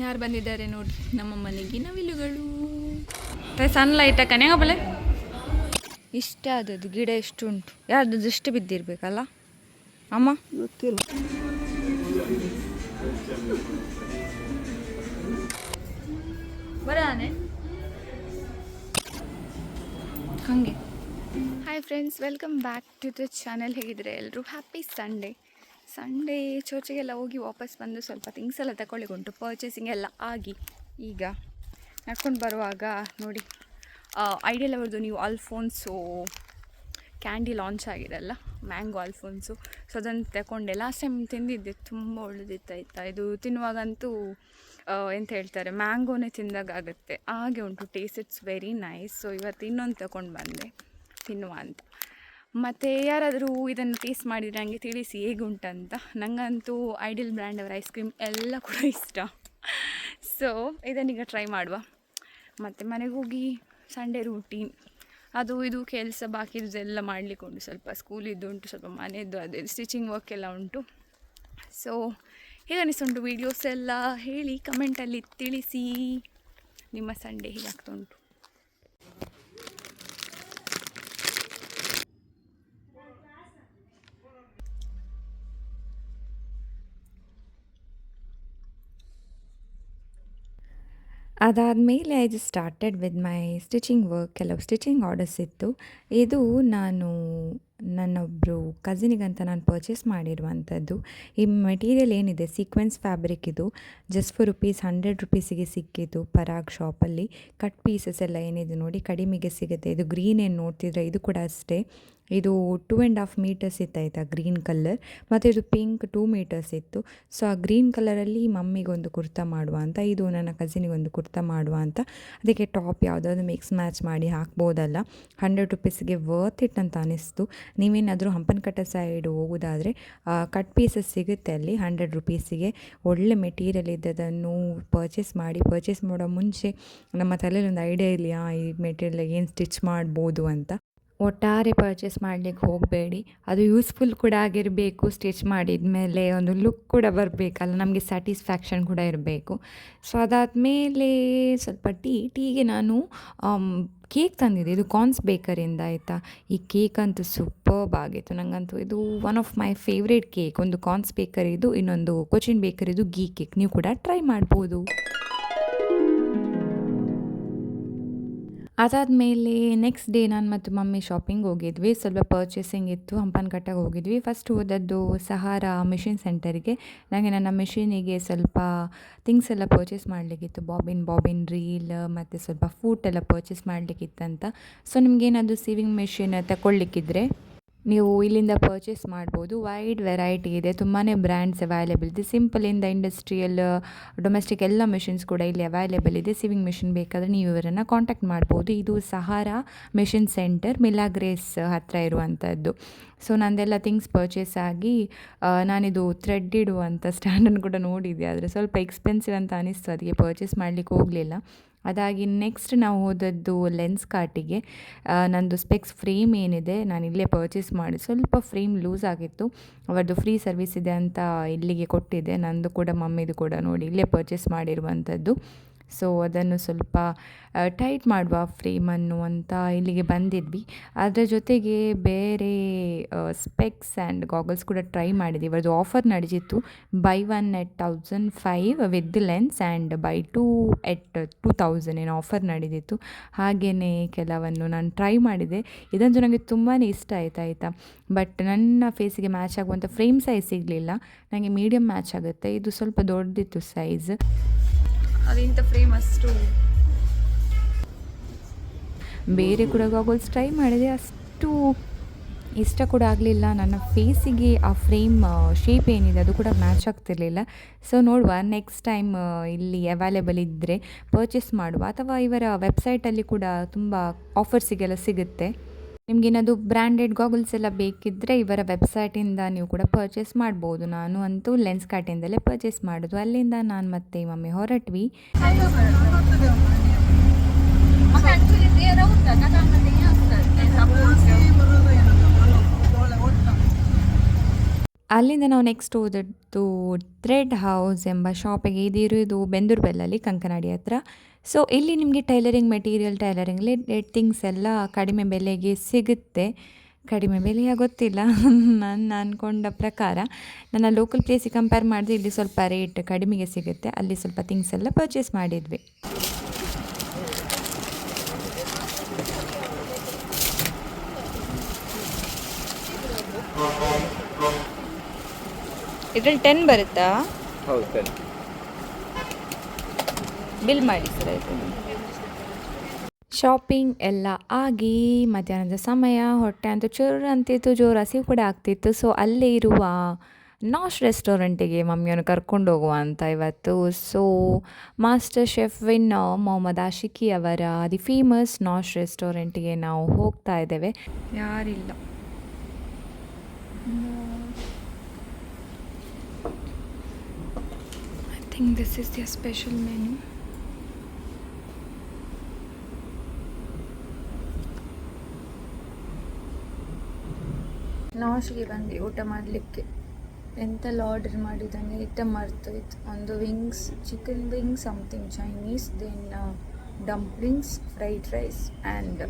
ಯಾರು ಬಂದಿದ್ದಾರೆ ನೋಡಿ ನಮ್ಮ ಮನೆಗೆ ನವಿಲುಗಳು. ಸನ್ಲೈಟ್ ಕನೆ ಬಲೆ ಇಷ್ಟ ಆದದ್ದು ಗಿಡ ಎಷ್ಟು ಉಂಟು ಯಾರ್ದು ದೃಷ್ಟಿ ಬಿದ್ದಿರ್ಬೇಕಲ್ಲ? ಅಮ್ಮ? ಗೊತ್ತಿಲ್ಲ. ಬರಾನೆ ಹಾಗೆ. Hi friends welcome back to the channel ಹೇಗಿದ್ರೆ ಎಲ್ಲರೂ ಹ್ಯಾಪಿ ಸಂಡೇ ಸಂಡೇ ಚರ್ಚಿಗೆಲ್ಲ ಹೋಗಿ ವಾಪಸ್ ಬಂದು ಸ್ವಲ್ಪ ಥಿಂಗ್ಸ್ ಎಲ್ಲ ತಗೊಳ್ಳಿಕೊಂಡು ಪರ್ಚೇಸಿಂಗ್ ಎಲ್ಲ ಆಗಿ. ಈಗ ನಡ್ಕೊಂಡು ಬರುವಾಗ ನೋಡಿ ಐಡಿಯಲ್ ಅವ್ರದ್ದು ನೀವು ಅಲ್ಫೋನ್ಸು ಕ್ಯಾಂಡಿ ಲಾಂಚ್ ಆಗಿದೆ ಅಲ್ಲ? ಮ್ಯಾಂಗೋ ಅಲ್ಫೋನ್ಸು ಸೊ ಅದನ್ನು ತಗೊಂಡೆ ಲಾಸ್ಟ್ ಟೈಮ್ ತಿಂದಿದ್ದೆ, ತುಂಬ ಒಳ್ಳೆದಿತ್ತು ಆಯಿತಾ? ಇದು ತಿನ್ನುವಾಗಂತೂ ಎಂತ ಹೇಳ್ತಾರೆ ಮ್ಯಾಂಗೋನೇ ತಿಂದಾಗ ಆಗುತ್ತೆ. ಹಾಗೆ ಉಂಟು taste it's very nice so ಇವತ್ತು ಇನ್ನೊಂದು ತಗೊಂಡು ಬಂದೆ, ತಿನ್ನುವ ಅಂತ. ಮತ್ತು ಯಾರಾದರೂ ಇದನ್ನು ಟೇಸ್ಟ್ ಮಾಡಿದರೆ ನನಗೆ ತಿಳಿಸಿ ಹೇಗುಂಟಂತ. ನನಗಂತೂ ಐಡಿಯಲ್ ಬ್ರ್ಯಾಂಡ್ ಅವರ ಐಸ್ ಕ್ರೀಮ್ ಎಲ್ಲ ಕೂಡ ಇಷ್ಟ. ಸೊ ಇದನ್ನೀಗ ಟ್ರೈ ಮಾಡುವ. ಮತ್ತು ಮನೆಗೆ ಹೋಗಿ ಸಂಡೇ ರೂಟೀನ್ ಅದು, ಇದು ಕೆಲಸ ಬಾಕಿದೆಲ್ಲ ಮಾಡಲಿಕ್ಕೆ ಉಂಟು. ಸ್ವಲ್ಪ ಸ್ಕೂಲಿದ್ದು ಉಂಟು, ಸ್ವಲ್ಪ ಮನೆಯದ್ದು ಅದೇ ಸ್ಟಿಚಿಂಗ್ ವರ್ಕ್ ಎಲ್ಲ ಉಂಟು. ಸೊ ಹೇಗನಿಸ್ತುಂಟು ವೀಡಿಯೋಸ್ ಎಲ್ಲ ಹೇಳಿ ಕಮೆಂಟಲ್ಲಿ ತಿಳಿಸಿ. ನಿಮ್ಮ ಸಂಡೇ ಹೀಗಾಗ್ತಾ ಉಂಟು? ಅದಾದಮೇಲೆ I just started with my stitching work ಕೆಲವು ಸ್ಟಿಚಿಂಗ್ ಆರ್ಡರ್ಸ್ ಇತ್ತು. ಇದು ನಾನು ನನ್ನೊಬ್ಬರು ಕಸಿನಿಗಂತ ನಾನು ಪರ್ಚೇಸ್ ಮಾಡಿರುವಂಥದ್ದು. ಈ ಮೆಟೀರಿಯಲ್ ಏನಿದೆ ಸೀಕ್ವೆನ್ಸ್ ಫ್ಯಾಬ್ರಿಕ್ ಇದು. ಜಸ್ಟ್ ಫಾರ್ ರುಪೀಸ್ ಹಂಡ್ರೆಡ್ ರುಪೀಸಿಗೆ ಸಿಕ್ಕಿತು ಪರಾಗ್ ಶಾಪಲ್ಲಿ ಕಟ್ ಪೀಸಸ್ ಎಲ್ಲ ಏನಿದೆ ನೋಡಿ, ಕಡಿಮೆಗೆ ಸಿಗುತ್ತೆ. ಇದು ಗ್ರೀನ್ ಏನು ನೋಡ್ತಿದ್ರೆ, ಇದು ಕೂಡ ಅಷ್ಟೇ. ಇದು ಟೂ ಆ್ಯಂಡ್ ಹಾಫ್ ಮೀಟರ್ಸ್ ಇತ್ತು ಆಯಿತಾ ಗ್ರೀನ್ ಕಲರ್ ಮತ್ತು ಇದು ಪಿಂಕ್ ಟೂ ಮೀಟರ್ಸ್ ಇತ್ತು. ಸೊ ಆ ಗ್ರೀನ್ ಕಲರಲ್ಲಿ ಮಮ್ಮಿಗೊಂದು ಕುರ್ತಾ ಮಾಡುವ ಅಂತ, ಇದು ನನ್ನ ಕಸಿನಿಗೊಂದು ಕುರ್ತಾ ಮಾಡುವ ಅಂತ. ಅದಕ್ಕೆ ಟಾಪ್ ಯಾವುದಾದ್ರು ಮಿಕ್ಸ್ ಮ್ಯಾಚ್ ಮಾಡಿ ಹಾಕ್ಬೋದಲ್ಲ. ಹಂಡ್ರೆಡ್ ರುಪೀಸ್ಗೆ ವರ್ತ್ ಇಟ್ ಅಂತ ಅನಿಸ್ತು. ನೀವೇನಾದರೂ ಹಂಪನಕಟ್ಟ ಸೈಡ್ ಹೋಗೋದಾದರೆ ಕಟ್ ಪೀಸಸ್ ಸಿಗುತ್ತೆ ಅಲ್ಲಿ ಹಂಡ್ರೆಡ್ ರುಪೀಸಿಗೆ ಒಳ್ಳೆ ಮೆಟೀರಿಯಲ್ ಇದ್ದದನ್ನು ಪರ್ಚೇಸ್ ಮಾಡಿ ಪರ್ಚೇಸ್ ಮಾಡೋ ಮುಂಚೆ ನಮ್ಮ ತಲೆಯಲ್ಲಿ ಒಂದು ಐಡಿಯಾ ಇರಲಿ ಈ ಮೆಟೀರಿಯಲ್ ಏನು ಸ್ಟಿಚ್ ಮಾಡ್ಬೋದು ಅಂತ. ಒಟ್ಟಾರೆ ಪರ್ಚೇಸ್ ಮಾಡಲಿಕ್ಕೆ ಹೋಗಬೇಡಿ. ಅದು ಯೂಸ್ಫುಲ್ ಕೂಡ ಆಗಿರಬೇಕು ಸ್ಟಿಚ್ ಮಾಡಿದ ಮೇಲೆ ಒಂದು ಲುಕ್ ಕೂಡ ಬರಬೇಕಲ್ಲ, ನಮಗೆ ಸ್ಯಾಟಿಸ್ಫ್ಯಾಕ್ಷನ್ ಕೂಡ ಇರಬೇಕು. ಸೊ ಅದಾದಮೇಲೆ ಸ್ವಲ್ಪ ಟೀ ಟೀಗೆ ನಾನು ಕೇಕ್ ತಂದಿದ್ದೆ. ಇದು ಕಾನ್ಸ್ ಬೇಕರಿಂದ ಆಯಿತಾ? ಈ ಕೇಕ್ ಅಂತೂ ಸೂಪರ್ಬ್ ಆಗಿತ್ತು. ನನಗಂತೂ ಇದು one of my favourite cake ಒಂದು ಕಾನ್ಸ್ ಬೇಕರಿದು ಇನ್ನೊಂದು ಕೊಚಿನ್ ಬೇಕರಿದು ಗೀ ಕೇಕ್ ನೀವು ಕೂಡ ಟ್ರೈ ಮಾಡ್ಬೋದು. ಅದಾದಮೇಲೆ ನೆಕ್ಸ್ಟ್ ಡೇ ನಾನು ಮತ್ತು ಮಮ್ಮಿ ಶಾಪಿಂಗ್ ಹೋಗಿದ್ವಿ. ಸ್ವಲ್ಪ ಪರ್ಚೇಸಿಂಗ್ ಇತ್ತು ಹಂಪನಕಟ್ಟೆಗೆ ಹೋಗಿದ್ವಿ. ಫಸ್ಟ್ ಹೋದದ್ದು ಸಹಾರ ಮಿಷಿನ್ ಸೆಂಟರಿಗೆ ನನಗೆ ನನ್ನ ಮಿಷಿನಿಗೆ ಸ್ವಲ್ಪ ಥಿಂಗ್ಸ್ ಎಲ್ಲ ಪರ್ಚೇಸ್ ಮಾಡಲಿಕ್ಕಿತ್ತು. ಬಾಬಿನ್ ಬಾಬಿನ್ ರೀಲ್ ಮತ್ತು ಸ್ವಲ್ಪ ಫೂಟ್ ಎಲ್ಲ ಪರ್ಚೇಸ್ ಮಾಡಲಿಕ್ಕಿತ್ತಂತ. ಸೊ ನಿಮಗೇನಾದರೂ ಸೀವಿಂಗ್ ಮಿಷಿನ್ ತಗೊಳ್ಳಿಕ್ಕಿದ್ರೆ ನೀವು ಇಲ್ಲಿಂದ ಪರ್ಚೇಸ್ ಮಾಡ್ಬೋದು. ವೈಡ್ ವೆರೈಟಿ ಇದೆ. ತುಂಬಾ ಬ್ರ್ಯಾಂಡ್ಸ್ ಅವೈಲೇಬಲ್ ಇದೆ. ಸಿಂಪಲಿಂದ ಇಂಡಸ್ಟ್ರಿಯಲ್ ಡೊಮೆಸ್ಟಿಕ್ ಎಲ್ಲ ಮಿಷಿನ್ಸ್ ಕೂಡ ಇಲ್ಲಿ ಅವೈಲೇಬಲ್ ಇದೆ. ಸಿವಿಂಗ್ ಮಿಷಿನ್ ಬೇಕಾದರೆ ನೀವು ಇವರನ್ನು ಕಾಂಟ್ಯಾಕ್ಟ್ ಮಾಡ್ಬೋದು. ಇದು ಸಹಾರ ಮಿಷಿನ್ ಸೆಂಟರ್ ಮಿಲಾಗ್ರೇಸ್ ಹತ್ತಿರ ಇರುವಂಥದ್ದು ಸೊ ನಂದೆಲ್ಲ ಥಿಂಗ್ಸ್ ಪರ್ಚೇಸ್ ಆಗಿ ನಾನಿದು ಥ್ರೆಡ್ ಇಡುವಂಥ ಸ್ಟ್ಯಾಂಡನ್ನು ಕೂಡ ನೋಡಿದೆ ಆದರೆ ಸ್ವಲ್ಪ ಎಕ್ಸ್ಪೆನ್ಸಿವ್ ಅಂತ ಅನಿಸ್ತು. ಅದಕ್ಕೆ ಪರ್ಚೇಸ್ ಮಾಡಲಿಕ್ಕೆ ಹೋಗಲಿಲ್ಲ. ಅದಾಗಿ ನೆಕ್ಸ್ಟ್ ನಾವು ಹೋದದ್ದು ಲೆನ್ಸ್ ಕಾರ್ಟಿಗೆ ನಂದು ಸ್ಪೆಕ್ಸ್ ಫ್ರೇಮ್ ಏನಿದೆ, ನಾನು ಇಲ್ಲೇ ಪರ್ಚೇಸ್ ಮಾಡಿ, ಸ್ವಲ್ಪ ಫ್ರೇಮ್ ಲೂಸ್ ಆಗಿತ್ತು. ಅವರದ್ದು ಫ್ರೀ ಸರ್ವಿಸ್ ಇದೆ ಅಂತ ಇಲ್ಲಿಗೆ ಕೊಟ್ಟಿದ್ದೆ. ನಂದು ಕೂಡ ಮಮ್ಮಿದು ಕೂಡ ನೋಡಿ, ಇಲ್ಲೇ ಪರ್ಚೇಸ್ ಮಾಡಿರುವಂಥದ್ದು ಸೊ ಅದನ್ನು ಸ್ವಲ್ಪ ಟೈಟ್ ಮಾಡುವ ಫ್ರೇಮನ್ನು ಅಂತ ಇಲ್ಲಿಗೆ ಬಂದಿದ್ವಿ. ಅದರ ಜೊತೆಗೆ ಬೇರೆ ಸ್ಪೆಕ್ಸ್ ಆ್ಯಂಡ್ ಗಾಗಲ್ಸ್ ಕೂಡ ಟ್ರೈ ಮಾಡಿದ್ವಿ. ಇವರದು ಆಫರ್ ನಡೆದಿತ್ತು by one eight thousand five with lens and by two eight two thousand ಏನೋ ಆಫರ್ ನಡೆದಿತ್ತು ಹಾಗೆಯೇ ಕೆಲವನ್ನು ನಾನು ಟ್ರೈ ಮಾಡಿದೆ. ಇದಂತೂ ನನಗೆ ತುಂಬಾ ಇಷ್ಟ ಆಯ್ತಾ, ಆಯಿತಾ? ಬಟ್ ನನ್ನ ಫೇಸಿಗೆ ಮ್ಯಾಚ್ ಆಗುವಂಥ ಫ್ರೇಮ್ ಸೈಜ್ ಸಿಗಲಿಲ್ಲ. ನನಗೆ ಮೀಡಿಯಮ್ ಮ್ಯಾಚ್ ಆಗುತ್ತೆ. ಇದು ಸ್ವಲ್ಪ ದೊಡ್ಡದಿತ್ತು ಸೈಜ್ ಅದು ಇಂಥ ಫ್ರೇಮ್ ಅಷ್ಟು ಬೇರೆ ಕೂಡ ಗಾಗಲ್ಸ್ ಟ್ರೈ ಮಾಡಿದೆ. ಅಷ್ಟು ಇಷ್ಟ ಕೂಡ ಆಗಲಿಲ್ಲ. ನನ್ನ ಫೇಸಿಗೆ ಆ ಫ್ರೇಮ್ ಶೇಪ್ ಏನಿದೆ ಅದು ಕೂಡ ಮ್ಯಾಚ್ ಆಗ್ತಿರ್ಲಿಲ್ಲ. ಸೊ ನೋಡುವ. ನೆಕ್ಸ್ಟ್ ಟೈಮ್ ಇಲ್ಲಿ ಅವೈಲೇಬಲ್ ಇದ್ದರೆ ಪರ್ಚೇಸ್ ಮಾಡುವ. ಅಥವಾ ಇವರ ವೆಬ್ಸೈಟಲ್ಲಿ ಕೂಡ ತುಂಬ ಆಫರ್ಸಿಗೆಲ್ಲ ಸಿಗುತ್ತೆ. ನಿಮಗೇನಾದ್ರು ಬ್ರ್ಯಾಂಡೆಡ್ ಗಾಗಲ್ಸ್ ಎಲ್ಲ ಬೇಕಿದ್ದರೆ ಇವರ ವೆಬ್ಸೈಟಿಂದ ನೀವು ಕೂಡ ಪರ್ಚೇಸ್ ಮಾಡ್ಬೋದು. ನಾನು ಅಂತೂ ಲೆನ್ಸ್ ಕಾರ್ಟಿಂದಲೇ ಪರ್ಚೇಸ್ ಮಾಡೋದು. ಅಲ್ಲಿಂದ ನಾನು ಮತ್ತೆ ಮಮ್ಮಿ ಹೊರಟ್ವಿ. ಅಲ್ಲಿಂದ ನಾವು ನೆಕ್ಸ್ಟ್ ಹೋದದ್ದು ಥ್ರೆಡ್ ಹೌಸ್ ಎಂಬ ಶಾಪಿಗೆ ಇದಿರೋದು ಬೆಂದೂರು ಬೆಲ್ಲಲ್ಲಿ ಕಂಕನಾಡಿ ಹತ್ರ. ಸೊ ಇಲ್ಲಿ ನಿಮಗೆ tailoring material tailoring related things ಎಲ್ಲ ಕಡಿಮೆ ಬೆಲೆಗೆ ಸಿಗುತ್ತೆ. ಕಡಿಮೆ ಬೆಲೆಯ ಗೊತ್ತಿಲ್ಲ. ನಾನು ಅಂದ್ಕೊಂಡ ಪ್ರಕಾರ. ನನ್ನ ಲೋಕಲ್ ಪ್ಲೇಸಿಗೆ ಕಂಪೇರ್ ಮಾಡಿದ್ರೆ ಇಲ್ಲಿ ಸ್ವಲ್ಪ ರೇಟ್ ಕಡಿಮೆಗೆ ಸಿಗುತ್ತೆ. ಅಲ್ಲಿ ಸ್ವಲ್ಪ ಥಿಂಗ್ಸ್ ಎಲ್ಲ ಪರ್ಚೇಸ್ ಮಾಡಿದ್ವಿ. ಇದ್ರಲ್ಲಿ ಟೆನ್ ಬರುತ್ತಾ? ಹೌದು ಬಿಲ್ ಮಾಡಿ ಸರ್ ಆಯಿತು. ಶಾಪಿಂಗ್ ಎಲ್ಲ ಆಗಿ ಮಧ್ಯಾಹ್ನದ ಸಮಯ ಹೊಟ್ಟೆ ಅಂತೂ ಚೂರು ಅಂತಿತ್ತು ಜೋರು ಹಸಿವು ಕೂಡ ಆಗ್ತಿತ್ತು. ಸೊ ಅಲ್ಲೇ ಇರುವ ನಾಶ್ ರೆಸ್ಟೋರೆಂಟಿಗೆ ಮಮ್ಮಿಯನ್ನು ಕರ್ಕೊಂಡು ಹೋಗುವ ಅಂತ ಇವತ್ತು. So master chef win Mohammed Aashiqui ಅವರ ದಿ ಫೇಮಸ್ ನಾಶ್ ರೆಸ್ಟೋರೆಂಟಿಗೆ ನಾವು ಹೋಗ್ತಾ ಇದ್ದೇವೆ. ಯಾರಿಲ್ಲ. I think this is the special menu ನಾಶ್ಗೆ ಬಂದು ಊಟ ಮಾಡಲಿಕ್ಕೆ. ಎಂತೆಲ್ಲ ಆರ್ಡರ್ ಮಾಡಿದ್ದಾನೆ ಐಟಮ್ ಮರ್ತೋಯ್ತು. ಒಂದು wings chicken wings something Chinese then dumplings fried rice and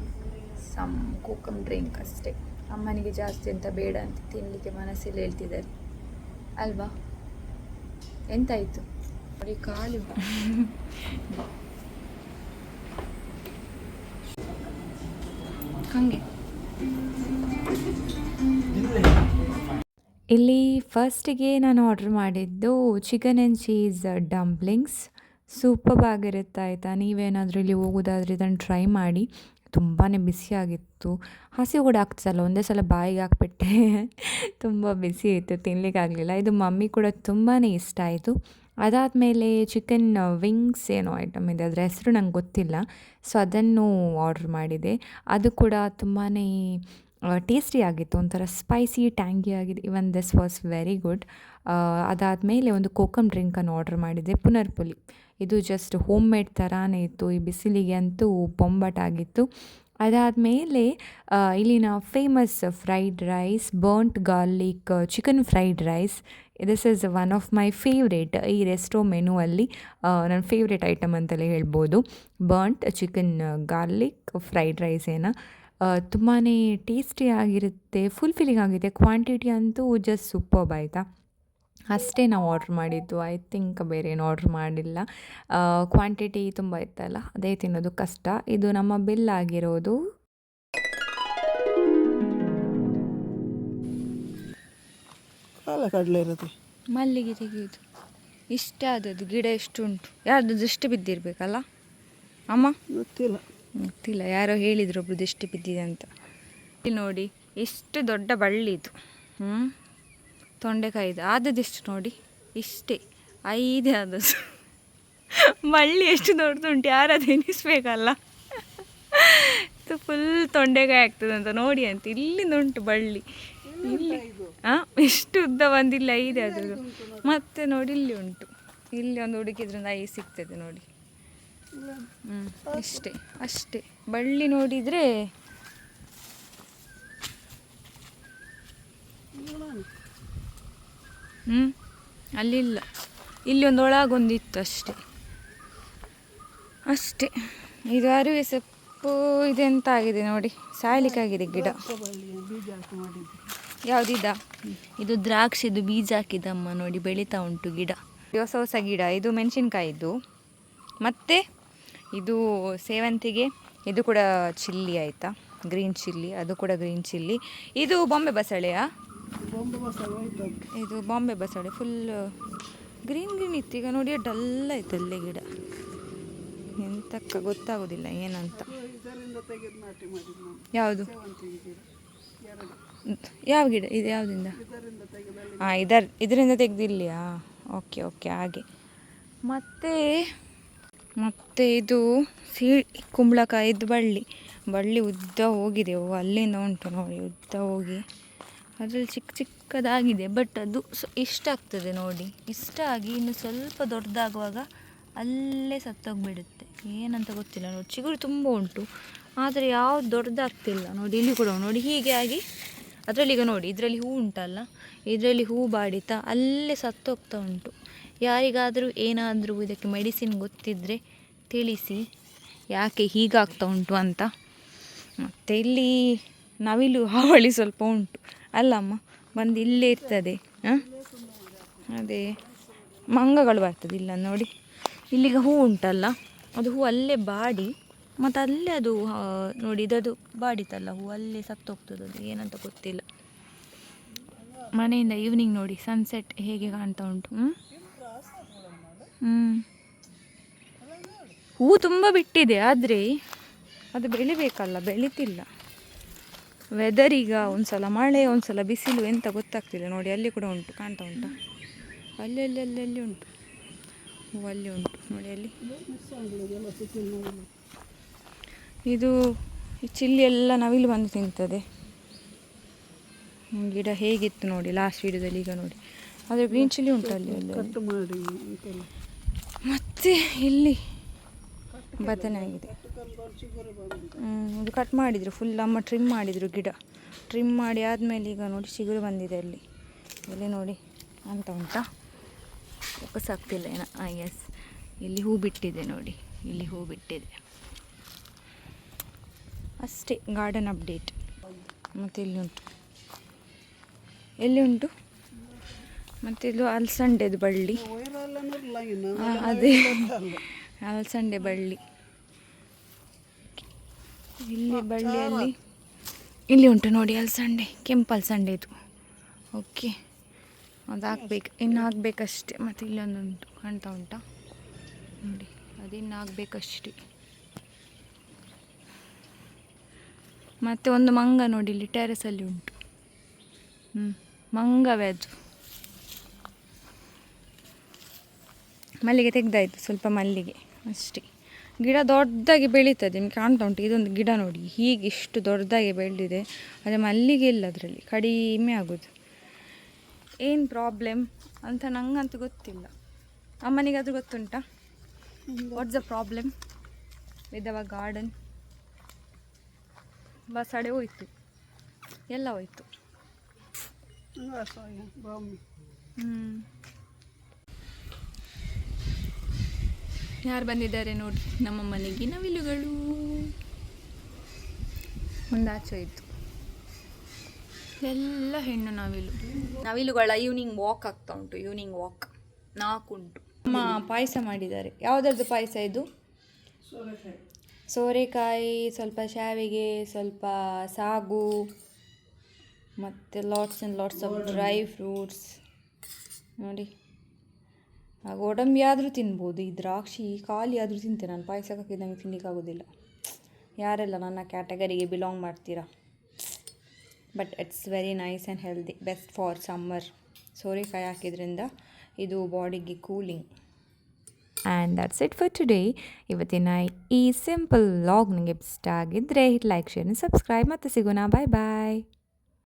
some kokum drink ಅಷ್ಟೇ. ಅಮ್ಮನಿಗೆ ಜಾಸ್ತಿ ಅಂತ ಬೇಡ ಅಂತ ತಿನ್ನಲಿಕ್ಕೆ ಮನಸ್ಸಲ್ಲಿ ಹೇಳ್ತಿದ್ದಾರೆ. ಅಲ್ವಾ? ಎಂತಾಯಿತು? ನೋಡಿ ಕಾಲು ಹಾಗೆ. ಇಲ್ಲಿ ಫಸ್ಟಿಗೆ ನಾನು ಆರ್ಡ್ರ್ ಮಾಡಿದ್ದು chicken and cheese dumplings super ಆಗಿರುತ್ತೆ ಆಯಿತಾ? ನೀವೇನಾದರೂ ಇಲ್ಲಿ ಹೋಗೋದಾದ್ರೆ ಇದನ್ನು ಟ್ರೈ ಮಾಡಿ. ತುಂಬಾ ಬಿಸಿಯಾಗಿತ್ತು ಹಸಿ ಕೂಡ ಆಗ್ತದಲ್ಲ? ಒಂದೇ ಸಲ ಬಾಯಿಗೆ ಹಾಕ್ಬಿಟ್ಟೆ. ತುಂಬ ಬಿಸಿ ಇತ್ತು. ತಿನ್ನಲಿಕ್ಕಾಗಲಿಲ್ಲ ಇದು ಮಮ್ಮಿ ಕೂಡ ತುಂಬಾ ಇಷ್ಟ ಆಯಿತು. ಅದಾದಮೇಲೆ ಚಿಕನ್ ವಿಂಗ್ಸ್ ಏನೋ ಐಟಮ್ ಇದೆ. ಅದರ ಹೆಸರು ನಂಗೆ ಗೊತ್ತಿಲ್ಲ. ಸೊ ಅದನ್ನು ಆರ್ಡ್ರ್ ಮಾಡಿದೆ. ಅದು ಕೂಡ ತುಂಬಾ ಟೇಸ್ಟಿ ಆಗಿತ್ತು, ಒಂಥರ ಸ್ಪೈಸಿ ಟ್ಯಾಂಗಿ ಆಗಿದೆ. Even this was very good ಅದಾದಮೇಲೆ ಒಂದು ಕೋಕಮ್ ಡ್ರಿಂಕನ್ನು ಆರ್ಡ್ರ್ ಮಾಡಿದ್ದೆ, ಪುನರ್ಪುಲಿ. ಇದು ಜಸ್ಟ್ ಹೋಮ್ ಮೇಡ್ ಥರಾನೇ ಇತ್ತು, ಈ ಬಿಸಿಲಿಗೆ ಅಂತೂ ಬೊಂಬಾಟಾಗಿತ್ತು ಅದಾದಮೇಲೆ ಇಲ್ಲಿನ famous fried rice burnt garlic chicken fried rice this is one of my favourite ಈ ರೆಸ್ಟೋ ಮೆನುವಲ್ಲಿ ನನ್ನ ಫೇವ್ರೇಟ್ ಐಟಮ್ ಅಂತಲೇ ಹೇಳ್ಬೋದು. Burnt chicken garlic fried rice ಏನೋ? ತುಂಬಾ ಟೇಸ್ಟಿ ಆಗಿರುತ್ತೆ ಫುಲ್ಫಿಲ್ಲಿಂಗ್ ಆಗಿದೆ. ಕ್ವಾಂಟಿಟಿ ಅಂತೂ ಜಸ್ಟ್ ಸೂಪರ್ ಆಯಿತಾ? ಅಷ್ಟೇ ನಾವು ಆರ್ಡ್ರ್ ಮಾಡಿದ್ದು. ಐ ಥಿಂಕ್ ಬೇರೆ ಏನು ಆರ್ಡ್ರ್ ಮಾಡಿಲ್ಲ. ಕ್ವಾಂಟಿಟಿ ತುಂಬ ಇತ್ತಲ್ಲ ಅದೇ ತಿನ್ನೋದು ಕಷ್ಟ. ಇದು ನಮ್ಮ ಬಿಲ್ ಆಗಿರೋದು. ಕಡಲೆ ಇರುತ್ತೆ ಮಲ್ಲಿಗೆ ತೆಗೆಯೋದು. ಇಷ್ಟ ಆದದ್ದು ಗಿಡ ಎಷ್ಟು ಉಂಟು ಯಾರ್ದು ದೃಷ್ಟಿ ಬಿದ್ದಿರಬೇಕಲ್ಲ? ಅಮ್ಮ? ಗೊತ್ತಿಲ್ಲ. ಗೊತ್ತಿಲ್ಲ. ಯಾರೋ ಹೇಳಿದ್ರು ಒಬ್ರು ದೃಷ್ಟಿ ಬಿದ್ದಿದೆ ಅಂತ. ಇಲ್ಲಿ ನೋಡಿ ಎಷ್ಟು ದೊಡ್ಡ ಬಳ್ಳಿ ಇದು. ಹ್ಞೂ ತೊಂಡೆಕಾಯಿದು. ಆದದಿಷ್ಟು ನೋಡಿ? ಇಷ್ಟೇ. ಐದೇ ಆದದ್ದು. ಬಳ್ಳಿ ಎಷ್ಟು ದೊಡ್ಡದುಂಟು ಯಾರದು ಎನಿಸ್ಬೇಕಲ್ಲ ಇದು ಫುಲ್ ತೊಂಡೆಕಾಯಿ ಆಗ್ತದೆ ಅಂತ. ನೋಡಿ ಅಂತ. ಇಲ್ಲಿಂದ ಉಂಟು ಬಳ್ಳಿ. ಇಲ್ಲಿ. ಹಾಂ ಎಷ್ಟು ಉದ್ದ ಬಂದಿಲ್ಲ, ಐದೇ ಅದು ಮತ್ತೆ ನೋಡಿ, ಇಲ್ಲಿ ಉಂಟು. ಇಲ್ಲಿ ಒಂದು ಹುಡುಕಿದ್ರಿಂದ ಐ ಸಿಗ್ತದೆ ನೋಡಿ. ಇಷ್ಟೇ ಅಷ್ಟೇ ಬಳ್ಳಿ ನೋಡಿದರೆ ಹ್ಞೂ ಅಲ್ಲಿಲ್ಲ ಇಲ್ಲಿ. ಒಂದು ಒಳಗೊಂದಿತ್ತು ಅಷ್ಟೇ. ಅಷ್ಟೇ. ಇದು ಅರಿವೆ ಸೊಪ್ಪು ಇದೆಂತ ಆಗಿದೆ ನೋಡಿ. ಸಾಯ್ಲಿಕ್ಕಾಗಿದೆ ಗಿಡ. ಯಾವುದಿದ? ಇದು ದ್ರಾಕ್ಷಿದು ಬೀಜ ಹಾಕಿದಮ್ಮ ನೋಡಿ, ಬೆಳೀತಾ ಉಂಟು ಗಿಡ. ಹೊಸ ಹೊಸ ಗಿಡ. ಇದು ಮೆಣಸಿನ್ಕಾಯಿದು ಮತ್ತು? ಇದು ಸೇವಂತಿಗೆ ಇದು ಕೂಡ ಚಿಲ್ಲಿ ಆಯಿತಾ? ಗ್ರೀನ್ ಚಿಲ್ಲಿ ಅದು ಕೂಡ ಗ್ರೀನ್ ಚಿಲ್ಲಿ. ಇದು ಬಾಂಬೆ ಬಸಳೆಯಾ? ಇದು ಬಾಂಬೆ ಬಸಳೆ ಫುಲ್ ಗ್ರೀನ್ ಗ್ರೀನ್ ಇತ್ತು. ಈಗ ನೋಡಿ ಡಲ್ ಆಯ್ತು ಅಲ್ಲೇ ಗಿಡ. ಎಂತಕ್ಕ ಗೊತ್ತಾಗೋದಿಲ್ಲ ಏನಂತ. ಯಾವುದು? ಯಾವ ಗಿಡ? ಇದು ಯಾವುದಿಂದ? ತೆಗೆದಲ್ಲಿ ಹಾಂ ಇದರ ಇದರಿಂದ ತೆಗೆದಿಲ್ಲಿಯಾ? ಓಕೆ ಓಕೆ ಹಾಗೆ. ಮತ್ತು ಮತ್ತು ಇದು ಸೀ ಕುಂಬಳಕಾಯಿದ್ದು ಬಳ್ಳಿ. ಬಳ್ಳಿ ಉದ್ದ ಹೋಗಿದೆ. ಓ, ಅಲ್ಲಿಂದ ಉಂಟು ನೋಡಿ, ಉದ್ದ ಹೋಗಿ. ಅದರಲ್ಲಿ ಚಿಕ್ಕ ಚಿಕ್ಕದಾಗಿದೆ ಬಟ್ ಅದು ಸ್, ಇಷ್ಟ ಆಗ್ತದೆ ನೋಡಿ. ಇಷ್ಟ ಆಗಿ ಇನ್ನು ಸ್ವಲ್ಪ ದೊಡ್ಡದಾಗುವಾಗ ಅಲ್ಲೇ ಸತ್ತೋಗ್ಬಿಡುತ್ತೆ. ಏನಂತ ಗೊತ್ತಿಲ್ಲ ನೋಡಿ. ಚಿಗುರು ತುಂಬ ಉಂಟು. ಆದರೆ ಯಾವ ದೊಡ್ಡದಾಗ್ತಿಲ್ಲ ನೋಡಿ. ಇಲ್ಲಿ ಕೂಡ ನೋಡಿ, ಹೀಗೆ ಆಗಿ ಅದರಲ್ಲಿ ಈಗ ನೋಡಿ, ಇದರಲ್ಲಿ ಹೂ ಉಂಟಲ್ಲ. ಇದರಲ್ಲಿ ಹೂ ಬಾಡಿತಾ, ಅಲ್ಲೇ ಸತ್ತೋಗ್ತಾ ಉಂಟು. ಯಾರಿಗಾದರೂ ಏನಾದರೂ ಇದಕ್ಕೆ ಮೆಡಿಸಿನ್ ಗೊತ್ತಿದ್ದರೆ ತಿಳಿಸಿ. ಯಾಕೆ ಹೀಗಾಗ್ತಾ ಉಂಟು ಅಂತ. ಮತ್ತು ಇಲ್ಲಿ ನವಿಲು ಹಾವಳಿ ಸ್ವಲ್ಪ ಉಂಟು. ಅಲ್ಲಮ್ಮ ಬಂದು ಇಲ್ಲೇ ಇರ್ತದೆ. ಹಾಂ? ಅದೇ, ಮಂಗಗಳು ಬರ್ತದೆ ಇಲ್ಲ ನೋಡಿ. ಇಲ್ಲಿಗೆ ಹೂ ಉಂಟಲ್ಲ, ಅದು ಹೂ ಅಲ್ಲೇ ಬಾಡಿ. ಮತ್ತು ಅಲ್ಲೇ ಅದು ನೋಡಿ, ಇದದು ಬಾಡಿತಲ್ಲ ಹೂ, ಅಲ್ಲೇ ಸತ್ತೋಗ್ತದೆ ಅದು, ಏನಂತ ಗೊತ್ತಿಲ್ಲ. ಮನೆಯಿಂದ ಈವ್ನಿಂಗ್ ನೋಡಿ ಸನ್ಸೆಟ್ ಹೇಗೆ ಕಾಣ್ತಾ ಉಂಟು ಹ್ಞೂ ಹೂ ತುಂಬ ಬಿಟ್ಟಿದೆ, ಆದರೆ ಅದು ಬೆಳಿಬೇಕಲ್ಲ, ಬೆಳೀತಿಲ್ಲ. ವೆದರ್ ಈಗ ಸಲ ಮಳೆ ಒಂದು ಸಲ ಬಿಸಿಲು ಎಂತ ಗೊತ್ತಾಗ್ತಿಲ್ಲ. ನೋಡಿ, ಅಲ್ಲಿ ಕೂಡ ಉಂಟು, ಕಾಣ್ತಾ ಉಂಟಾ? ಅಲ್ಲಿ ಅಲ್ಲಿ ಅಲ್ಲಿ ಅಲ್ಲಿ ಉಂಟು? ಹೂ ಅಲ್ಲಿ ಉಂಟು. ನೋಡಿ, ಅಲ್ಲಿ. ಇದು ಈ ಚಿಲ್ಲಿ ಎಲ್ಲ ನವಿಲು ಬಂದು ತಿಂತದೆ. ಗಿಡ ಹೇಗಿತ್ತು ನೋಡಿ ಲಾಸ್ಟ್ ವಿಡಿಯೋದಲ್ಲಿ ಈಗ ನೋಡಿ. ಆದರೆ ಗ್ರೀನ್ ಚಿಲ್ಲಿ ಉಂಟು ಅಲ್ಲಿ ಅಲ್ಲಿ ಮತ್ತೆ ಇಲ್ಲಿ ಬದನೆ ಆಗಿದೆ. ಇದು ಕಟ್ ಮಾಡಿದರು ಫುಲ್ ಅಮ್ಮ ಟ್ರಿಮ್ ಮಾಡಿದರು ಗಿಡ. ಟ್ರಿಮ್ ಮಾಡಿ ಆದಮೇಲೆ ಈಗ ನೋಡಿ ಚಿಗುರು ಬಂದಿದೆ ಅಲ್ಲಿ. ಇಲ್ಲಿ ನೋಡಿ ಅಂತ ಉಂಟಾ? ಫೋಕಸ್ ಆಗ್ತಿಲ್ಲ ಏನೋ ಎಸ್ ಇಲ್ಲಿ ಹೂ ಬಿಟ್ಟಿದೆ ನೋಡಿ, ಇಲ್ಲಿ ಹೂ ಬಿಟ್ಟಿದೆ. ಅಷ್ಟೇ ಗಾರ್ಡನ್ ಅಪ್ಡೇಟ್ ಮತ್ತೆ ಇಲ್ಲಿ ಉಂಟು? ಎಲ್ಲಿ ಉಂಟು? ಮತ್ತು ಇದು ಅಲಸಂಡೆದು ಬಳ್ಳಿ. ಅದೇ. ಅಲ್ಸಂಡೆ ಬಳ್ಳಿ. ಇಲ್ಲಿ ಬಳ್ಳಿಯಲ್ಲಿ ಇಲ್ಲಿ ಉಂಟು ನೋಡಿ ಅಲ್ಸಂಡೆ, ಕೆಂಪು ಅಲಸಂಡೆ ಇದು ಓಕೆ. ಅದು ಹಾಕ್ಬೇಕು. ಇನ್ನು ಹಾಕ್ಬೇಕಷ್ಟೇ. ಮತ್ತು ಇಲ್ಲೊಂದು ಉಂಟು ಕಾಣ್ತಾ ಉಂಟಾ? ನೋಡಿ, ಅದು ಇನ್ನು ಹಾಕ್ಬೇಕಷ್ಟೆ. ಮತ್ತು ಒಂದು ಮಂಗ ನೋಡಿ, ಇಲ್ಲಿ ಟೆರೆಸಲ್ಲಿ ಉಂಟು. ಹ್ಞೂ ಮಂಗವೇ ಅದು. ಮಲ್ಲಿಗೆ ತೆಗ್ದಾಯಿತು ಸ್ವಲ್ಪ ಮಲ್ಲಿಗೆ ಅಷ್ಟೇ. ಗಿಡ ದೊಡ್ಡದಾಗಿ ಬೆಳೀತದೆ ನಿಮ್ಗೆ ಕಾಣ್ತಾ ಉಂಟು ಇದೊಂದು ಗಿಡ ನೋಡಿ ಹೀಗೆ ಇಷ್ಟು ದೊಡ್ಡದಾಗಿ ಬೆಳೆದಿದೆ ಆದರೆ ಮಲ್ಲಿಗೆ ಇಲ್ಲ ಅದರಲ್ಲಿ ಕಡಿಮೆ ಆಗೋದು. ಏನು ಪ್ರಾಬ್ಲಮ್ ಅಂತ ನಂಗಂತೂ ಗೊತ್ತಿಲ್ಲ. ಅಮ್ಮನಿಗಾದರೂ ಗೊತ್ತುಂಟಾ? What's the problem with our garden ಬಸಡೆ ಹೋಯ್ತು ಎಲ್ಲ ಹೋಯ್ತು. ವ್ಯವಸಾಯ ಬಾಮಿ ಹ್ಮ್. ಯಾರು ಬಂದಿದ್ದಾರೆ ನೋಡಿ ನಮ್ಮ ಮನೆಗೆ ನವಿಲುಗಳು. ಒಂದಾಚೆ ಇತ್ತು. ಎಲ್ಲ ಹೆಣ್ಣು ನವಿಲು. ನವಿಲುಗಳ ಈವ್ನಿಂಗ್ ವಾಕ್ ಆಗ್ತಾ ಉಂಟು ಈವ್ನಿಂಗ್ ವಾಕ್ ನಾಲ್ಕು ಉಂಟು. ಅಮ್ಮ ಪಾಯಸ ಮಾಡಿದ್ದಾರೆ. ಯಾವುದರದ್ದು ಪಾಯಸ ಇದು? ಸೋರೆಕಾಯಿ ಸ್ವಲ್ಪ ಶಾವಿಗೆ ಸ್ವಲ್ಪ ಸಾಗು ಮತ್ತು lots and lots of dry fruits ನೋಡಿ. ಗೋಡಂಬಿ ಆದರೂ ತಿನ್ಬೋದು, ಈ ದ್ರಾಕ್ಷಿ ಖಾಲಿ ಆದರೂ ತಿಂತೆ. ನಾನು ಪಾಯಸ ಹಾಕಿ ನನಗೆ ತಿನ್ನಲಿಕ್ಕಾಗೋದಿಲ್ಲ ಯಾರೆಲ್ಲ ನನ್ನ ಕ್ಯಾಟಗರಿಗೆ ಬಿಲಾಂಗ್ ಮಾಡ್ತೀರಾ? But it's very nice and healthy best for summer ಸೋರೆಕಾಯಿ ಹಾಕಿದ್ರಿಂದ ಇದು ಬಾಡಿಗೆ cooling and that's it for today ಇವತ್ತಿನ ಈ ಸಿಂಪಲ್ ಲಾಗ್ ನಿಮಗೆ ಇಷ್ಟ ಆಗಿದ್ದರೆ ಲೈಕ್ ಶೇರ್ ಸಬ್ಸ್ಕ್ರೈಬ್ ಮತ್ತು ಸಿಗೋಣ. ಬಾಯ್ ಬಾಯ್